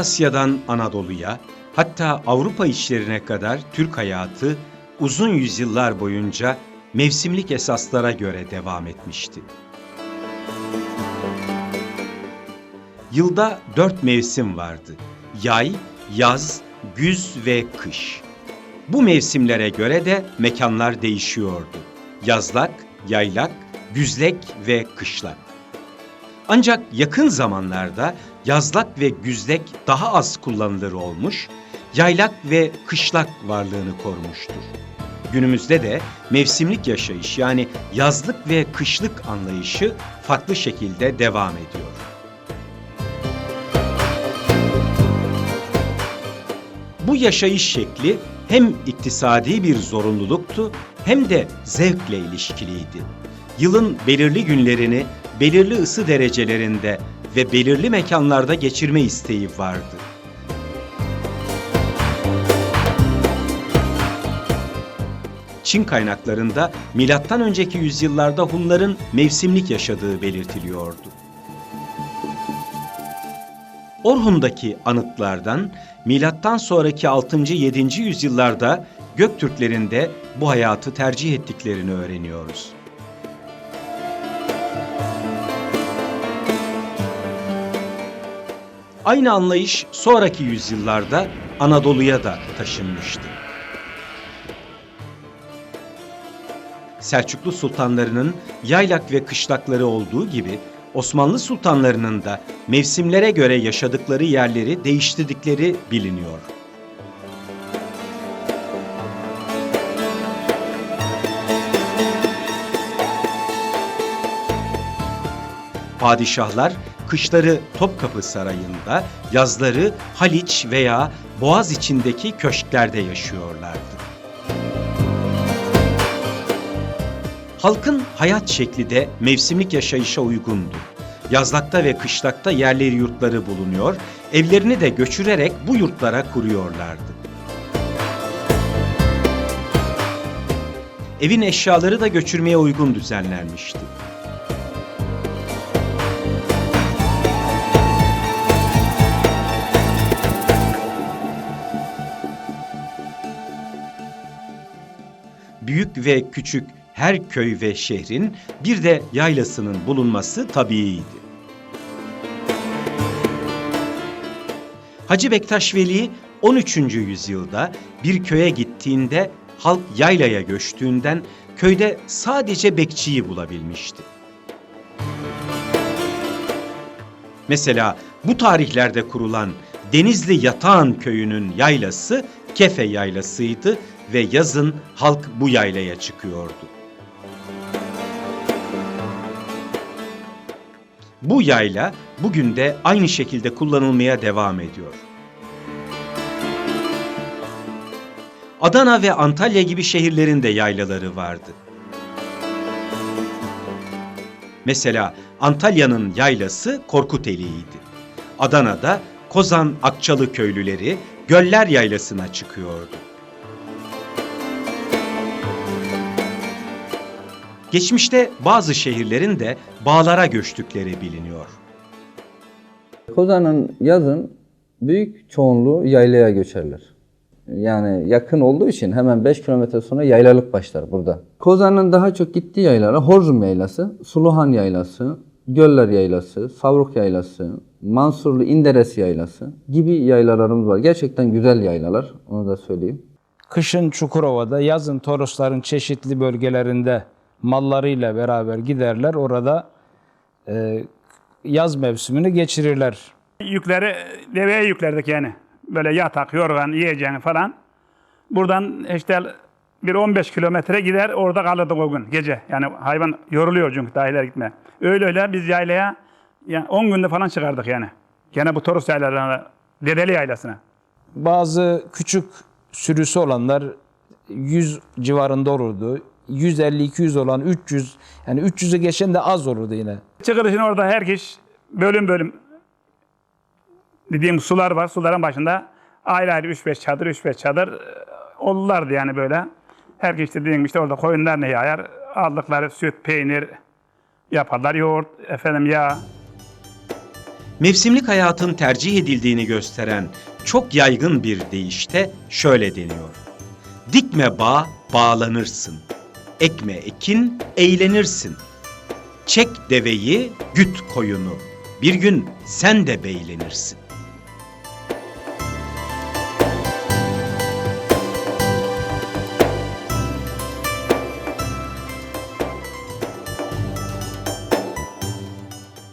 Asya'dan Anadolu'ya, hatta Avrupa işlerine kadar Türk hayatı uzun yüzyıllar boyunca mevsimlik esaslara göre devam etmişti. Yılda dört mevsim vardı. Yay, yaz, güz ve kış. Bu mevsimlere göre de mekanlar değişiyordu. Yazlak, yaylak, güzlek ve kışlak. Ancak yakın zamanlarda yazlak ve güzlek daha az kullanılır olmuş, yaylak ve kışlak varlığını korumuştur. Günümüzde de mevsimlik yaşayış yani yazlık ve kışlık anlayışı farklı şekilde devam ediyor. Bu yaşayış şekli hem iktisadi bir zorunluluktu hem de zevkle ilişkiliydi. Yılın belirli günlerini belirli ısı derecelerinde ve belirli mekanlarda geçirme isteği vardı. Çin kaynaklarında milattan önceki yüzyıllarda Hunların mevsimlik yaşadığı belirtiliyordu. Orhun'daki anıtlardan milattan sonraki 6. 7. yüzyıllarda Göktürklerin de bu hayatı tercih ettiklerini öğreniyoruz. Aynı anlayış sonraki yüzyıllarda Anadolu'ya da taşınmıştı. Selçuklu sultanlarının yaylak ve kışlakları olduğu gibi Osmanlı sultanlarının da mevsimlere göre yaşadıkları yerleri değiştirdikleri biliniyor. Padişahlar kışları Topkapı Sarayı'nda, yazları Haliç veya Boğaz içindeki köşklerde yaşıyorlardı. Halkın hayat şekli de mevsimlik yaşayışa uygundu. Yazlakta ve kışlakta yerleri yurtları bulunuyor, evlerini de göçürerek bu yurtlara kuruyorlardı. Evin eşyaları da göçürmeye uygun düzenlenmişti. Büyük ve küçük her köy ve şehrin bir de yaylasının bulunması tabiiydi. Hacı Bektaş Veli 13. yüzyılda bir köye gittiğinde halk yaylaya göçtüğünden köyde sadece bekçiyi bulabilmişti. Mesela bu tarihlerde kurulan Denizli Yatağan köyünün yaylası Kefe yaylasıydı ve yazın halk bu yaylaya çıkıyordu. Bu yayla bugün de aynı şekilde kullanılmaya devam ediyor. Adana ve Antalya gibi şehirlerin de yaylaları vardı. Mesela Antalya'nın yaylası Korkuteli'ydi. Adana'da Kozan Akçalı köylüleri Göller Yaylası'na çıkıyordu. Geçmişte bazı şehirlerin de bağlara göçtükleri biliniyor. Kozan'ın yazın büyük çoğunluğu yaylaya göçerler. Yani yakın olduğu için hemen 5 kilometre sonra yaylalık başlar burada. Kozan'ın daha çok gittiği yaylalar Horzum Yaylası, Suluhan Yaylası, Göller Yaylası, Savruk Yaylası, Mansurlu İnderes Yaylası gibi yaylalarımız var. Gerçekten güzel yaylalar, onu da söyleyeyim. Kışın Çukurova'da, yazın Torosların çeşitli bölgelerinde mallarıyla beraber giderler. Orada e, yaz mevsimini geçirirler. Yükleri deveye yüklerdik yani. Böyle yatak, yorgan, yiyeceğini falan. Buradan işte bir 15 kilometre gider orada kalırdık o gün gece. Yani hayvan yoruluyor çünkü daha ileri gitme. Öyle öyle biz yaylaya yani 10 günde falan çıkardık yani. Gene bu Toros yaylalarına, Dedeli yaylasına. Bazı küçük sürüsü olanlar 100 civarında olurdu. 150-200 olan 300 yani 300'ü geçen de az olurdu yine. Çıkılışın orada herkes bölüm bölüm dediğim sular var. Suların başında ayrı ayrı 3-5 çadır, 3-5 çadır e, olurlardı yani böyle. Herkes dediğim gibi işte orada koyunlar ne yayar. Aldıkları süt, peynir yaparlar, yoğurt, efendim yağ. Mevsimlik hayatın tercih edildiğini gösteren çok yaygın bir deyişte şöyle deniyor. Dikme bağ, bağlanırsın. Ekme ekin, eğlenirsin. Çek deveyi, güt koyunu. Bir gün sen de beylenirsin.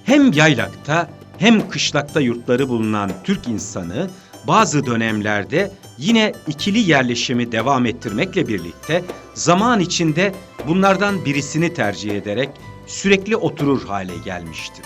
Hem yaylakta hem kışlakta yurtları bulunan Türk insanı bazı dönemlerde yine ikili yerleşimi devam ettirmekle birlikte zaman içinde bunlardan birisini tercih ederek sürekli oturur hale gelmiştir.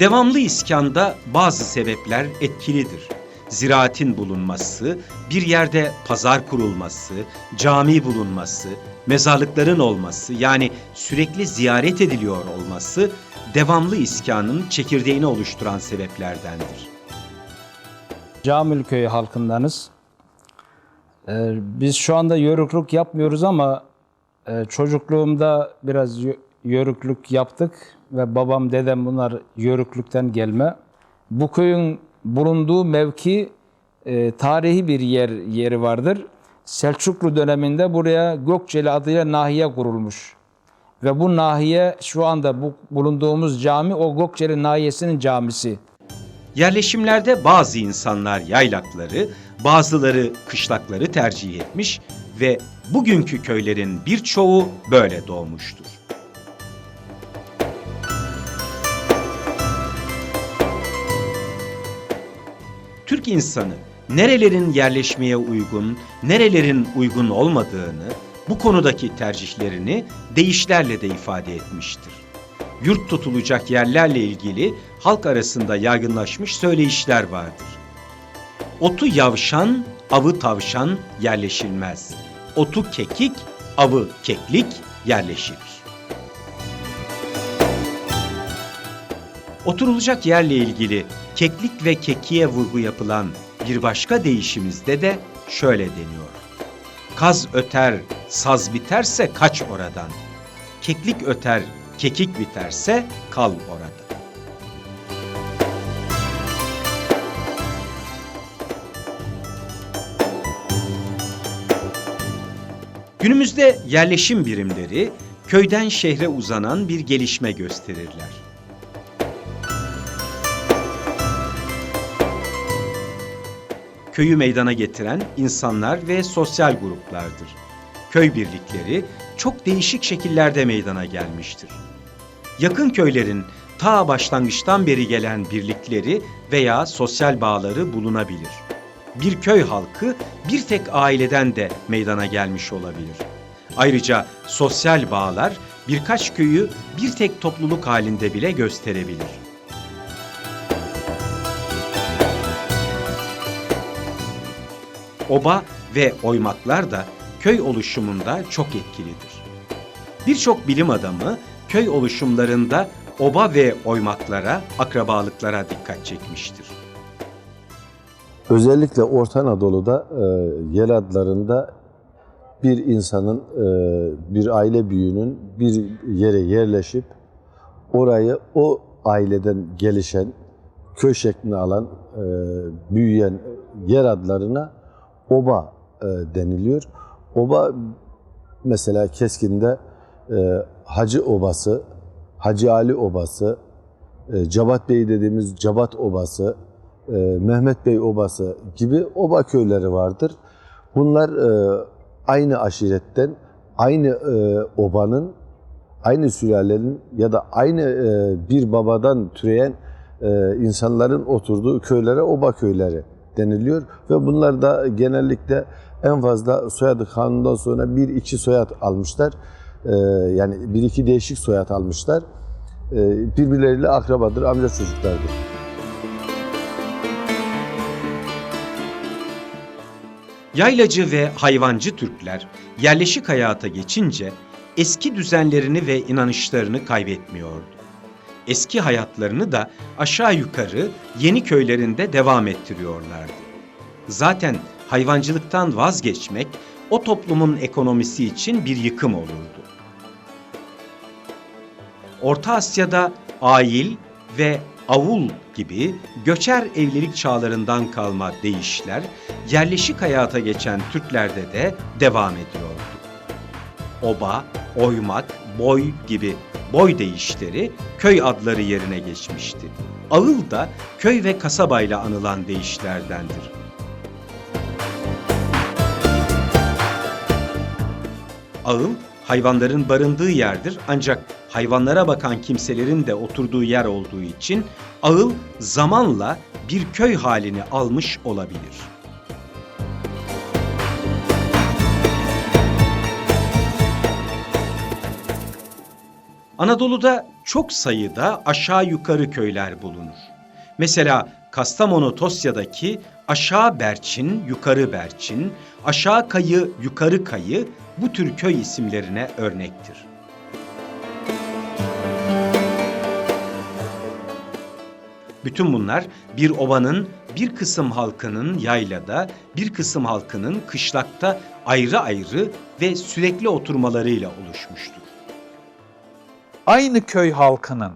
Devamlı iskanda bazı sebepler etkilidir. Ziraatin bulunması, bir yerde pazar kurulması, cami bulunması, mezarlıkların olması yani sürekli ziyaret ediliyor olması devamlı iskanın çekirdeğini oluşturan sebeplerdendir. Köyü halkındanız. Ee, biz şu anda yörüklük yapmıyoruz ama e, çocukluğumda biraz yö- yörüklük yaptık ve babam dedem bunlar yörüklükten gelme. Bu köyün bulunduğu mevki e, tarihi bir yer yeri vardır. Selçuklu döneminde buraya Gökçeli adıyla nahiye kurulmuş. Ve bu nahiye şu anda bu bulunduğumuz cami o Gökçeli nahiyesinin camisi. Yerleşimlerde bazı insanlar yaylakları, bazıları kışlakları tercih etmiş ve bugünkü köylerin birçoğu böyle doğmuştur. Türk insanı nerelerin yerleşmeye uygun, nerelerin uygun olmadığını, bu konudaki tercihlerini deyişlerle de ifade etmiştir. Yurt tutulacak yerlerle ilgili halk arasında yaygınlaşmış söyleyişler vardır. Otu yavşan, avı tavşan yerleşilmez. Otu kekik, avı keklik yerleşir. Oturulacak yerle ilgili keklik ve kekiye vurgu yapılan bir başka deyişimizde de şöyle deniyor. Kaz öter, saz biterse kaç oradan. Keklik öter, kekik biterse kal orada. Günümüzde yerleşim birimleri köyden şehre uzanan bir gelişme gösterirler. Köyü meydana getiren insanlar ve sosyal gruplardır. Köy birlikleri çok değişik şekillerde meydana gelmiştir. Yakın köylerin ta başlangıçtan beri gelen birlikleri veya sosyal bağları bulunabilir. Bir köy halkı bir tek aileden de meydana gelmiş olabilir. Ayrıca sosyal bağlar birkaç köyü bir tek topluluk halinde bile gösterebilir. Oba ve oymaklar da köy oluşumunda çok etkilidir. Birçok bilim adamı köy oluşumlarında oba ve oymaklara, akrabalıklara dikkat çekmiştir. Özellikle Orta Anadolu'da e, yer adlarında bir insanın, e, bir aile büyüğünün bir yere yerleşip orayı o aileden gelişen, köy şeklini alan, e, büyüyen yer adlarına oba e, deniliyor. Oba mesela Keskin'de e, Hacı Obası, Hacı Ali Obası, e, Cabat Bey dediğimiz Cabat Obası, e, Mehmet Bey Obası gibi oba köyleri vardır. Bunlar e, aynı aşiretten, aynı e, obanın, aynı sülalenin ya da aynı e, bir babadan türeyen e, insanların oturduğu köylere oba köyleri deniliyor. Ve bunlar da genellikle en fazla soyadı kanundan sonra bir iki soyad almışlar. E, yani bir iki değişik soyad almışlar. E, birbirleriyle akrabadır, amca çocuklardır. Yaylacı ve hayvancı Türkler yerleşik hayata geçince eski düzenlerini ve inanışlarını kaybetmiyordu. Eski hayatlarını da aşağı yukarı yeni köylerinde devam ettiriyorlardı. Zaten hayvancılıktan vazgeçmek o toplumun ekonomisi için bir yıkım olurdu. Orta Asya'da ail ve avul gibi göçer evlilik çağlarından kalma deyişler yerleşik hayata geçen Türklerde de devam ediyordu. Oba, oymak, boy gibi boy deyişleri köy adları yerine geçmişti. Ağıl da köy ve kasabayla anılan deyişlerdendir. Ağıl hayvanların barındığı yerdir ancak hayvanlara bakan kimselerin de oturduğu yer olduğu için ağıl zamanla bir köy halini almış olabilir. Anadolu'da çok sayıda aşağı yukarı köyler bulunur. Mesela Kastamonu Tosya'daki aşağı Berçin, yukarı Berçin, aşağı kayı, yukarı kayı bu tür köy isimlerine örnektir. Bütün bunlar bir ovanın bir kısım halkının yaylada, bir kısım halkının kışlakta ayrı ayrı ve sürekli oturmalarıyla oluşmuştur. Aynı köy halkının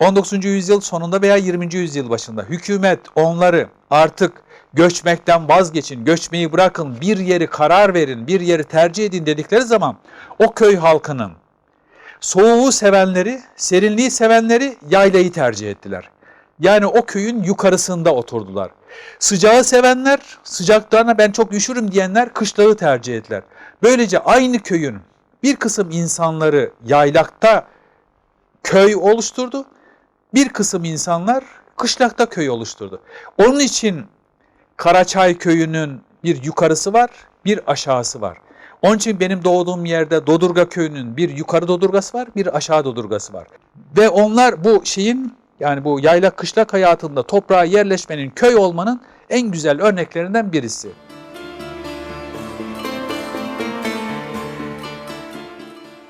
19. yüzyıl sonunda veya 20. yüzyıl başında hükümet onları artık göçmekten vazgeçin, göçmeyi bırakın, bir yeri karar verin, bir yeri tercih edin dedikleri zaman o köy halkının soğuğu sevenleri, serinliği sevenleri yaylayı tercih ettiler. Yani o köyün yukarısında oturdular. Sıcağı sevenler, sıcaklarına ben çok üşürüm diyenler kışlağı tercih ettiler. Böylece aynı köyün bir kısım insanları yaylakta köy oluşturdu. Bir kısım insanlar kışlakta köy oluşturdu. Onun için Karaçay köyünün bir yukarısı var, bir aşağısı var. Onun için benim doğduğum yerde Dodurga köyünün bir yukarı dodurgası var, bir aşağı dodurgası var. Ve onlar bu şeyin yani bu yayla kışlak hayatında toprağa yerleşmenin, köy olmanın en güzel örneklerinden birisi.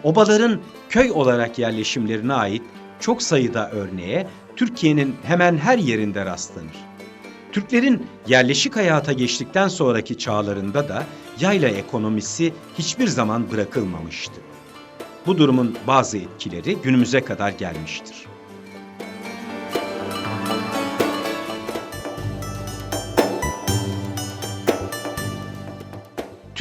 Obaların köy olarak yerleşimlerine ait çok sayıda örneğe Türkiye'nin hemen her yerinde rastlanır. Türklerin yerleşik hayata geçtikten sonraki çağlarında da yayla ekonomisi hiçbir zaman bırakılmamıştı. Bu durumun bazı etkileri günümüze kadar gelmiştir.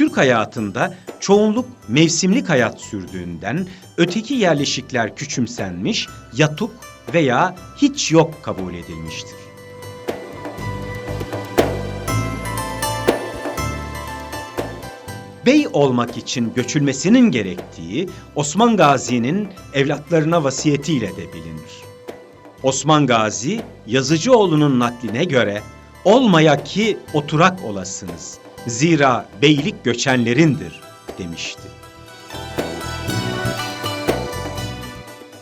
Türk hayatında çoğunluk mevsimlik hayat sürdüğünden öteki yerleşikler küçümsenmiş, yatuk veya hiç yok kabul edilmiştir. Bey olmak için göçülmesinin gerektiği Osman Gazi'nin evlatlarına vasiyetiyle de bilinir. Osman Gazi, Yazıcıoğlu'nun nakline göre olmaya ki oturak olasınız. Zira beylik göçenlerindir demişti.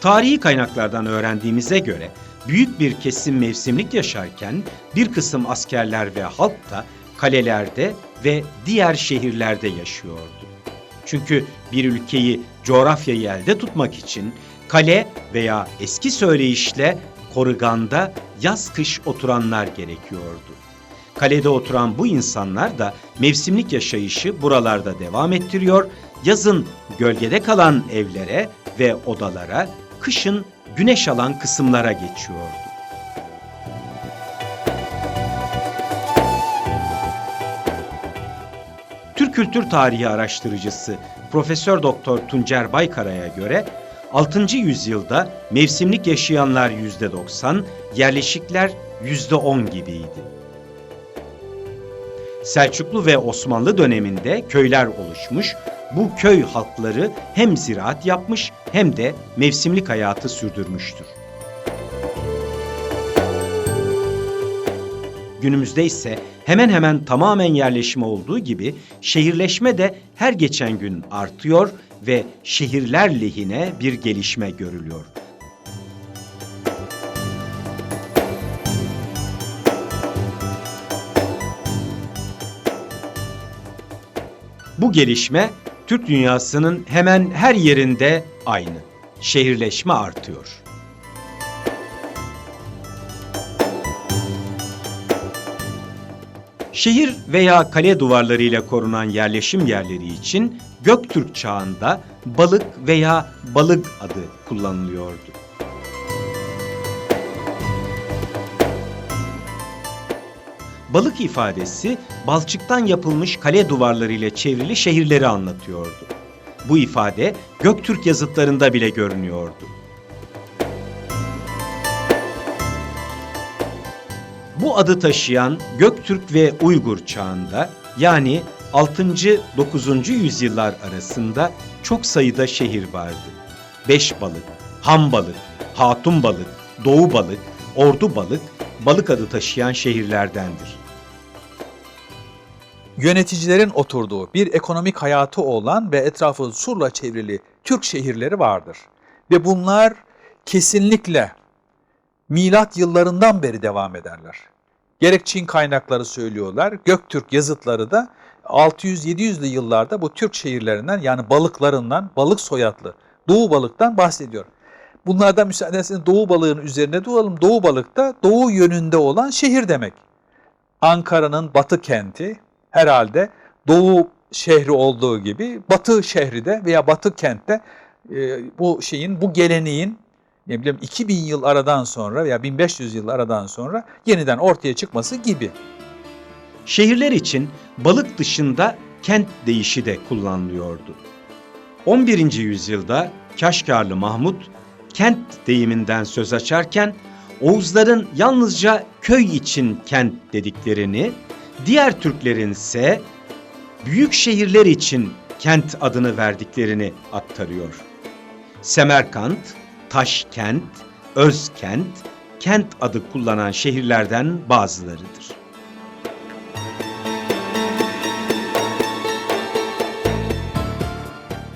Tarihi kaynaklardan öğrendiğimize göre büyük bir kesim mevsimlik yaşarken bir kısım askerler ve halk da kalelerde ve diğer şehirlerde yaşıyordu. Çünkü bir ülkeyi coğrafyayı elde tutmak için kale veya eski söyleyişle koruganda yaz kış oturanlar gerekiyordu. Kalede oturan bu insanlar da mevsimlik yaşayışı buralarda devam ettiriyor, yazın gölgede kalan evlere ve odalara, kışın güneş alan kısımlara geçiyordu. Türk kültür tarihi araştırıcısı Profesör Doktor Tuncer Baykara'ya göre 6. yüzyılda mevsimlik yaşayanlar %90, yerleşikler %10 gibiydi. Selçuklu ve Osmanlı döneminde köyler oluşmuş, bu köy halkları hem ziraat yapmış hem de mevsimlik hayatı sürdürmüştür. Günümüzde ise hemen hemen tamamen yerleşme olduğu gibi şehirleşme de her geçen gün artıyor ve şehirler lehine bir gelişme görülüyor. Bu gelişme Türk dünyasının hemen her yerinde aynı. Şehirleşme artıyor. Şehir veya kale duvarlarıyla korunan yerleşim yerleri için Göktürk çağında balık veya balık adı kullanılıyordu. Balık ifadesi balçıktan yapılmış kale duvarlarıyla çevrili şehirleri anlatıyordu. Bu ifade Göktürk yazıtlarında bile görünüyordu. Bu adı taşıyan Göktürk ve Uygur çağında yani 6. 9. yüzyıllar arasında çok sayıda şehir vardı. Beş balık, ham balık, hatun balık, doğu balık, ordu balık, balık adı taşıyan şehirlerdendir. Yöneticilerin oturduğu bir ekonomik hayatı olan ve etrafı surla çevrili Türk şehirleri vardır. Ve bunlar kesinlikle milat yıllarından beri devam ederler. Gerek Çin kaynakları söylüyorlar, Göktürk yazıtları da 600-700'lü yıllarda bu Türk şehirlerinden yani balıklarından, balık soyadlı Doğu balıktan bahsediyor. Bunlardan müsaade ederseniz Doğu balığının üzerine duralım. Doğu balık da doğu yönünde olan şehir demek. Ankara'nın batı kenti herhalde doğu şehri olduğu gibi batı şehri de veya batı kentte e, bu şeyin, bu geleneğin ne bileyim 2000 yıl aradan sonra veya 1500 yıl aradan sonra yeniden ortaya çıkması gibi. Şehirler için balık dışında kent deyişi de kullanılıyordu. 11. yüzyılda Kaşgarlı Mahmut kent deyiminden söz açarken Oğuzların yalnızca köy için kent dediklerini, diğer Türklerin ise büyük şehirler için kent adını verdiklerini aktarıyor. Semerkant, Taşkent, Özkent, kent adı kullanan şehirlerden bazılarıdır.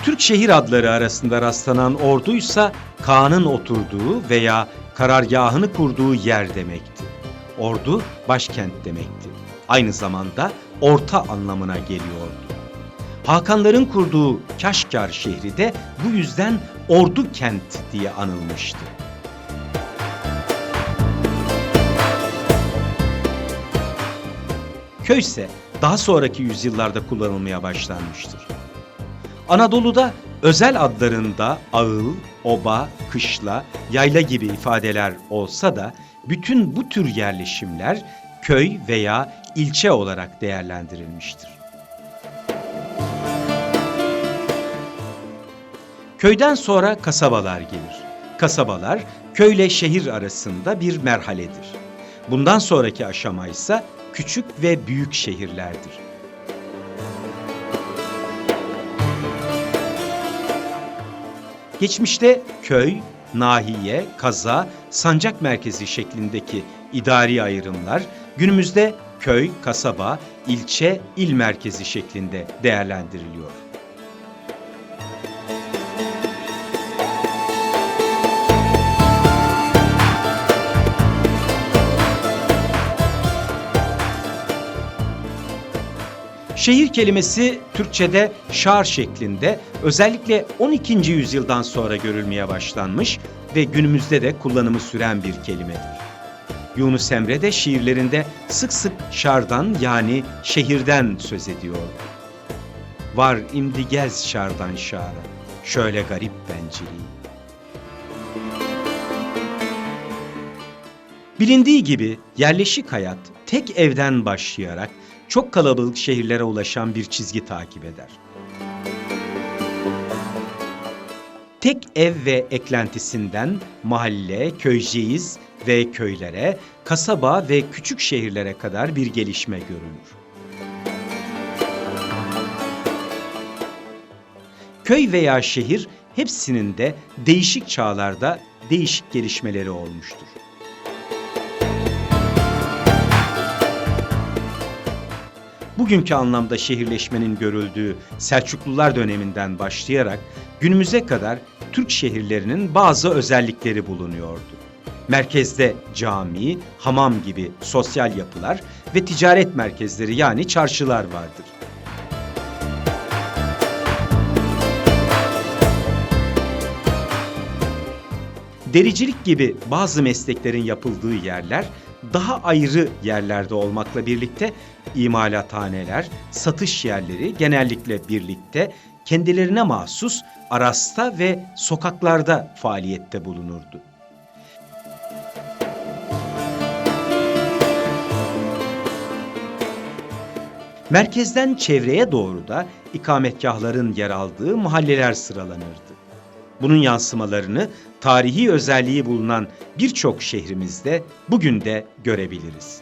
Türk şehir adları arasında rastlanan orduysa Kaan'ın oturduğu veya karargahını kurduğu yer demekti. Ordu başkent demekti. Aynı zamanda orta anlamına geliyordu. Hakanların kurduğu Kaşgar şehri de bu yüzden Ordu kent diye anılmıştı. Köy ise daha sonraki yüzyıllarda kullanılmaya başlanmıştır. Anadolu'da özel adlarında ağıl, oba, kışla, yayla gibi ifadeler olsa da bütün bu tür yerleşimler köy veya ilçe olarak değerlendirilmiştir. Köyden sonra kasabalar gelir. Kasabalar köyle şehir arasında bir merhaledir. Bundan sonraki aşama ise küçük ve büyük şehirlerdir. Geçmişte köy, nahiye, kaza, sancak merkezi şeklindeki idari ayrımlar günümüzde köy, kasaba, ilçe, il merkezi şeklinde değerlendiriliyor. Şehir kelimesi Türkçe'de şar şeklinde özellikle 12. yüzyıldan sonra görülmeye başlanmış ve günümüzde de kullanımı süren bir kelimedir. Yunus Emre de şiirlerinde sık sık şardan yani şehirden söz ediyor. Var imdi gez şardan şara, şöyle garip benciliği. Bilindiği gibi yerleşik hayat tek evden başlayarak çok kalabalık şehirlere ulaşan bir çizgi takip eder. Tek ev ve eklentisinden mahalle, köyceğiz ve köylere, kasaba ve küçük şehirlere kadar bir gelişme görülür. Köy veya şehir hepsinin de değişik çağlarda değişik gelişmeleri olmuştur. bugünkü anlamda şehirleşmenin görüldüğü Selçuklular döneminden başlayarak günümüze kadar Türk şehirlerinin bazı özellikleri bulunuyordu. Merkezde cami, hamam gibi sosyal yapılar ve ticaret merkezleri yani çarşılar vardır. Dericilik gibi bazı mesleklerin yapıldığı yerler daha ayrı yerlerde olmakla birlikte imalathaneler, satış yerleri genellikle birlikte kendilerine mahsus arasta ve sokaklarda faaliyette bulunurdu. Merkezden çevreye doğru da ikametgahların yer aldığı mahalleler sıralanırdı. Bunun yansımalarını tarihi özelliği bulunan birçok şehrimizde bugün de görebiliriz.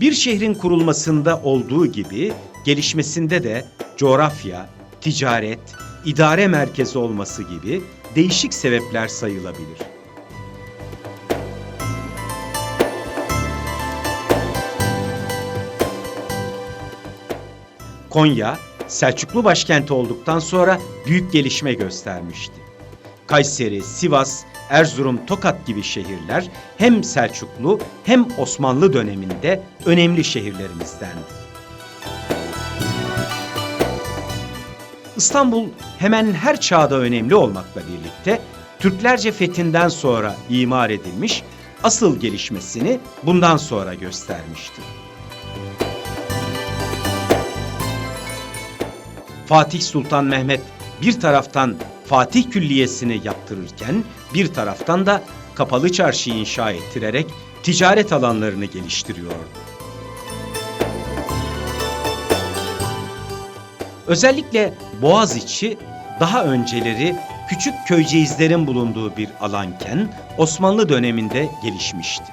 Bir şehrin kurulmasında olduğu gibi gelişmesinde de coğrafya, ticaret, idare merkezi olması gibi değişik sebepler sayılabilir. Konya, Selçuklu başkenti olduktan sonra büyük gelişme göstermişti. Kayseri, Sivas, Erzurum, Tokat gibi şehirler hem Selçuklu hem Osmanlı döneminde önemli şehirlerimizdendi. İstanbul hemen her çağda önemli olmakla birlikte Türklerce fethinden sonra imar edilmiş, asıl gelişmesini bundan sonra göstermiştir. Fatih Sultan Mehmet bir taraftan Fatih Külliyesi'ni yaptırırken bir taraftan da kapalı çarşı inşa ettirerek ticaret alanlarını geliştiriyordu. Özellikle Boğaziçi daha önceleri küçük köyceğizlerin bulunduğu bir alanken Osmanlı döneminde gelişmişti.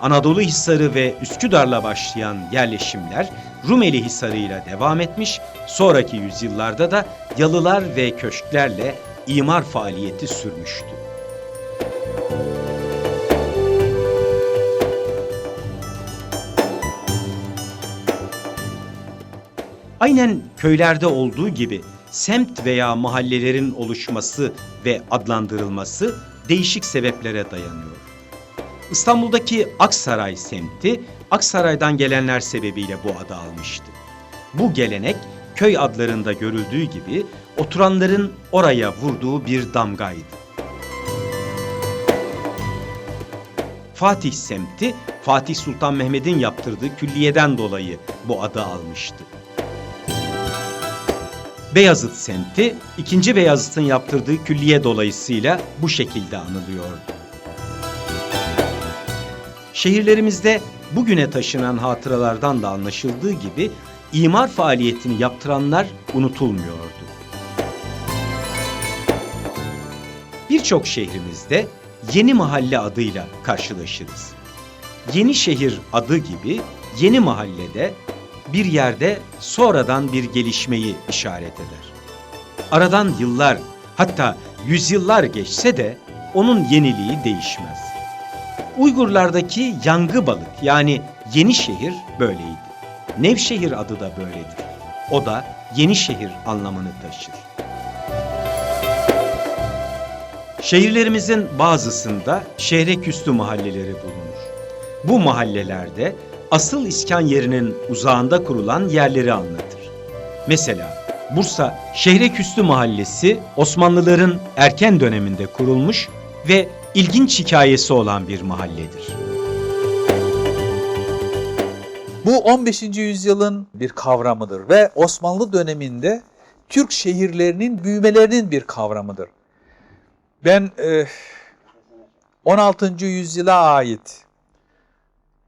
Anadolu Hisarı ve Üsküdar'la başlayan yerleşimler Rumeli Hisarı'yla devam etmiş, sonraki yüzyıllarda da yalılar ve köşklerle imar faaliyeti sürmüştü. Aynen köylerde olduğu gibi semt veya mahallelerin oluşması ve adlandırılması değişik sebeplere dayanıyor. İstanbul'daki Aksaray semti Aksaray'dan gelenler sebebiyle bu adı almıştı. Bu gelenek köy adlarında görüldüğü gibi oturanların oraya vurduğu bir damgaydı. Fatih semti Fatih Sultan Mehmet'in yaptırdığı külliyeden dolayı bu adı almıştı. Beyazıt semti 2. Beyazıt'ın yaptırdığı külliye dolayısıyla bu şekilde anılıyordu. Şehirlerimizde bugüne taşınan hatıralardan da anlaşıldığı gibi imar faaliyetini yaptıranlar unutulmuyordu. Birçok şehrimizde yeni mahalle adıyla karşılaşırız. Yeni şehir adı gibi yeni mahallede bir yerde sonradan bir gelişmeyi işaret eder. Aradan yıllar hatta yüzyıllar geçse de onun yeniliği değişmez. Uygurlardaki Yangı Balık yani Yeni Şehir böyleydi. Nevşehir adı da böyledir. O da Yeni Şehir anlamını taşır. Şehirlerimizin bazısında şehre küstü mahalleleri bulunur. Bu mahallelerde asıl iskan yerinin uzağında kurulan yerleri anlatır. Mesela Bursa Şehre Küstü Mahallesi Osmanlıların erken döneminde kurulmuş ve ilginç hikayesi olan bir mahalledir. Bu 15. yüzyılın bir kavramıdır ve Osmanlı döneminde Türk şehirlerinin büyümelerinin bir kavramıdır. Ben e, 16. yüzyıla ait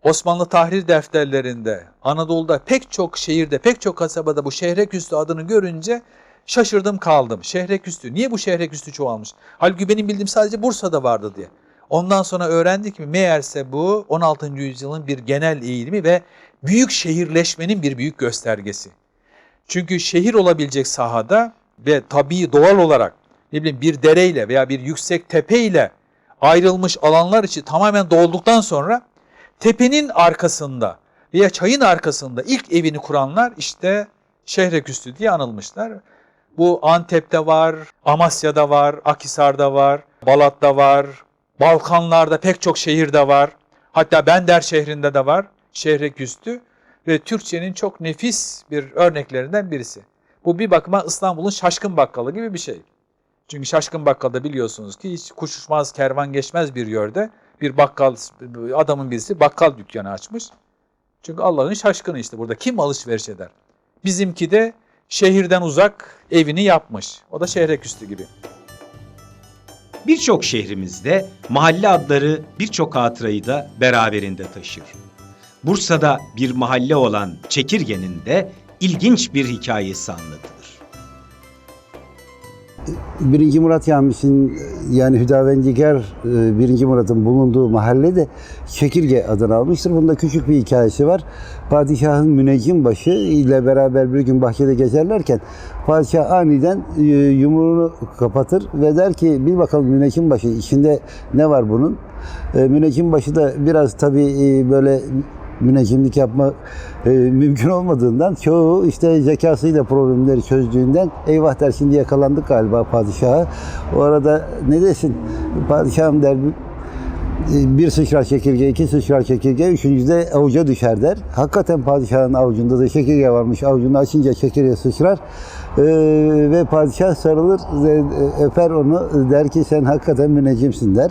Osmanlı tahrir defterlerinde Anadolu'da pek çok şehirde, pek çok kasabada bu Şehreküstü adını görünce şaşırdım kaldım. Şehreküstü. Niye bu Şehreküstü çoğalmış? Halbuki benim bildiğim sadece Bursa'da vardı diye. Ondan sonra öğrendik mi meğerse bu 16. yüzyılın bir genel eğilimi ve büyük şehirleşmenin bir büyük göstergesi. Çünkü şehir olabilecek sahada ve tabii doğal olarak ne bileyim bir dereyle veya bir yüksek tepeyle ayrılmış alanlar içi tamamen dolduktan sonra tepenin arkasında veya çayın arkasında ilk evini kuranlar işte Şehreküstü diye anılmışlar. Bu Antep'te var, Amasya'da var, Akhisar'da var, Balat'ta var, Balkanlarda pek çok şehirde var. Hatta Bender şehrinde de var Şehreküstü. ve Türkçenin çok nefis bir örneklerinden birisi. Bu bir bakıma İstanbul'un şaşkın bakkalı gibi bir şey. Çünkü şaşkın bakkalda biliyorsunuz ki hiç kuş uçmaz, kervan geçmez bir yerde bir bakkal, adamın birisi bakkal dükkanı açmış. Çünkü Allah'ın şaşkını işte burada kim alışveriş eder? Bizimki de şehirden uzak evini yapmış. O da şehre küstü gibi. Birçok şehrimizde mahalle adları birçok hatırayı da beraberinde taşır. Bursa'da bir mahalle olan Çekirge'nin de ilginç bir hikayesi anlatılır. Birinci Murat Camisi'nin yani Hüdavendigar e, Birinci Murat'ın bulunduğu mahallede Çekirge adını almıştır. Bunda küçük bir hikayesi var. Padişahın müneccim başı ile beraber bir gün bahçede gezerlerken padişah aniden e, yumruğunu kapatır ve der ki bil bakalım müneccim başı içinde ne var bunun? E, Müneccim başı da biraz tabii e, böyle müneccimlik yapma e, mümkün olmadığından çoğu işte zekasıyla problemleri çözdüğünden eyvah der şimdi yakalandık galiba padişaha. O arada ne desin padişahım der e, bir sıçrar çekirge, iki sıçrar çekirge, üçüncü de avuca düşer der. Hakikaten padişahın avucunda da çekirge varmış. Avucunu açınca çekirge sıçrar. E, ve padişah sarılır, ve, e, öper onu der ki sen hakikaten müneccimsin der.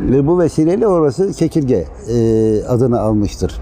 Ve bu vesileyle orası çekirge e, adını almıştır.